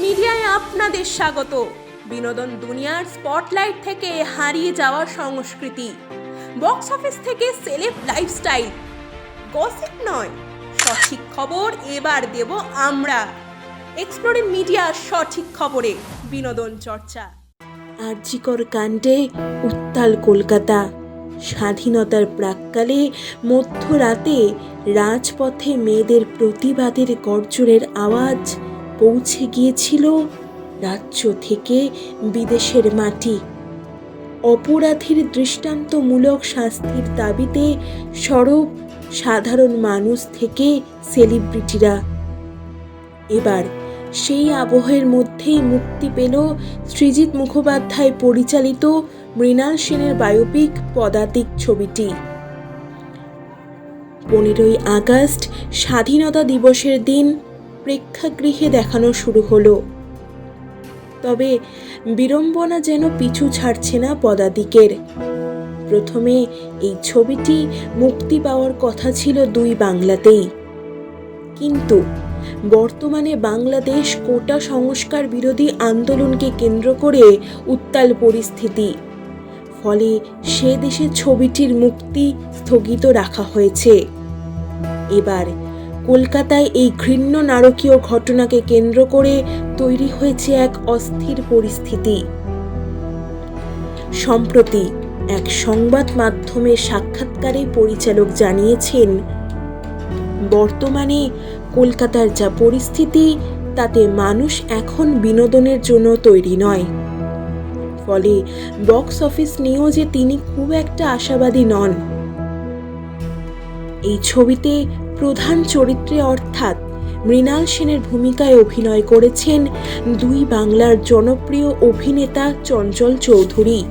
মিডিয়ায় আপনাদের স্বাগত। বিনোদন দুনিয়ার স্পটলাইট থেকে হারিয়ে যাওয়া সংস্কৃতি। বক্স অফিস থেকে সেলেব লাইফস্টাইল। গসিপ নয়, সঠিক খবর এবার দেব আমরা। এক্সপ্লোরেন্ট মিডিয়ার সঠিক খবরে, বিনোদন চর্চা। আর্যিকর কাণ্ডে উত্তাল কলকাতা। স্বাধীনতার প্রাক্কালে মধ্যরাতে রাজপথে মেয়েদের প্রতিবাদের গর্জনের আওয়াজ। পৌঁছে গিয়েছিল রাজ্য থেকে বিদেশের মাটি। অপরাধীর দৃষ্টান্তমূলক শাস্তির দাবিতে সরব সাধারণ মানুষ থেকে সেলিব্রিটিরা। এবার সেই আবহের মধ্যেই মুক্তি পেল সৃজিত মুখোপাধ্যায় পরিচালিত মৃণাল সেনের বায়োপিক পদাতিক ছবিটি। পনেরোই আগস্ট স্বাধীনতা দিবসের দিন প্রেক্ষাগৃহে দেখানো শুরু হলো। তবে বিড়ম্বনা যেন পিছু ছাড়ছে না পদাদিকের প্রথমে এই ছবিটি মুক্তি পাওয়ার কথা ছিল দুই বাংলাতেই। কিন্তু বর্তমানে বাংলাদেশ কোটা সংস্কার বিরোধী আন্দোলনকে কেন্দ্র করে উত্তাল পরিস্থিতি। ফলে সে দেশে ছবিটির মুক্তি স্থগিত রাখা হয়েছে। এবার কলকাতায় এই ঘৃণ্য নারকীয় ঘটনাকে কেন্দ্র করে তৈরি হয়েছে এক অস্থির পরিস্থিতি। সম্প্রতি এক সংবাদ মাধ্যমে সাক্ষাৎকারে পরিচালক জানিয়েছেন, বর্তমানে কলকাতার যা পরিস্থিতি, তাতে মানুষ এখন বিনোদনের জন্য তৈরি নয়। ফলে বক্স অফিস নিয়েও যে তিনি খুব একটা আশাবাদী নন। এই ছবিতে প্রধান চরিত্রে অর্থাৎ মৃণাল সেনের ভূমিকায় অভিনয় করেছেন দুই বাংলার জনপ্রিয় অভিনেতা চঞ্চল চৌধুরী।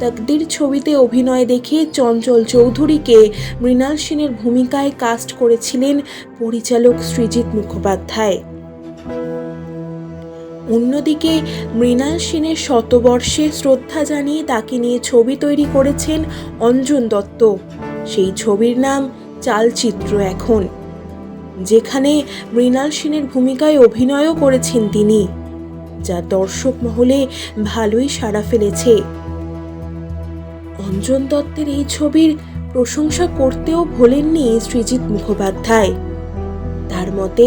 তকদির ছবিতে অভিনয় দেখে চঞ্চল চৌধুরীকে মৃণাল সেনের ভূমিকায় কাস্ট করেছিলেন পরিচালক সৃজিত মুখোপাধ্যায়। অন্যদিকে মৃণাল সেনের শতবর্ষে শ্রদ্ধা জানিয়ে তাকে নিয়ে ছবি তৈরি করেছেন অঞ্জন দত্ত। সেই ছবির নাম চালচিত্র এখন, যেখানে মৃণাল সেনের ভূমিকায় অভিনয়ও করেছেন তিনি, যা দর্শক মহলে ভালোই সাড়া ফেলেছে। অঞ্জন দত্তের এই ছবির প্রশংসা করতেও ভোলেননি সৃজিত মুখোপাধ্যায়। তার মতে,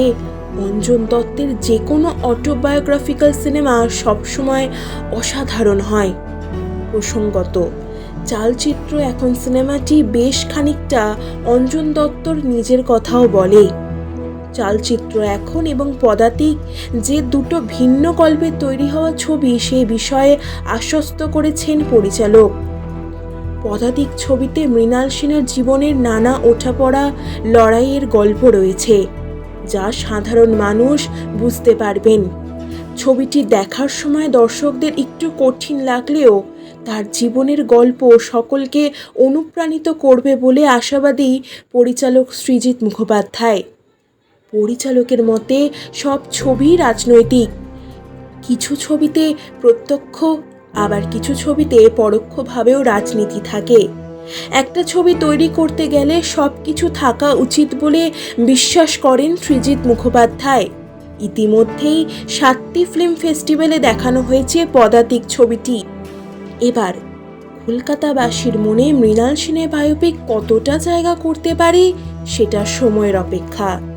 অঞ্জন দত্তের যে কোনো অটোবায়োগ্রাফিক্যাল সিনেমা সবসময় অসাধারণ হয়, প্রসঙ্গত। চালচিত্র এখন সিনেমাটি বেশ খানিকটা অঞ্জন দত্তর নিজের কথাও বলে। চালচিত্র এখন এবং পদাতিক যে দুটো ভিন্ন গল্পে তৈরি হওয়া ছবি সে বিষয়ে আশ্বস্ত করেছেন পরিচালক। পদাতিক ছবিতে মৃণাল সেনের জীবনের নানা ওঠাপড়া, লড়াইয়ের গল্প রয়েছে, যা সাধারণ মানুষ বুঝতে পারবেন। ছবিটি দেখার সময় দর্শকদের একটু কঠিন লাগলেও তার জীবনের গল্প সকলকে অনুপ্রাণিত করবে বলে আশাবাদী পরিচালক সৃজিত মুখোপাধ্যায়। পরিচালকের মতে, সব ছবি রাজনৈতিক। কিছু ছবিতে প্রত্যক্ষ, আবার কিছু ছবিতে পরোক্ষভাবেও রাজনীতি থাকে। একটা ছবি তৈরি করতে গেলে সব কিছু থাকা উচিত বলে বিশ্বাস করেন সৃজিত মুখোপাধ্যায়। ইতিমধ্যেই সাতটি ফিল্ম ফেস্টিভ্যালে দেখানো হয়েছে পদাতিক ছবিটি। এবার কলকাতাবাসীর মনে মৃণাল সেনের বায়োপিক কতটা জায়গা করতে পারে সেটা সময়ের অপেক্ষা।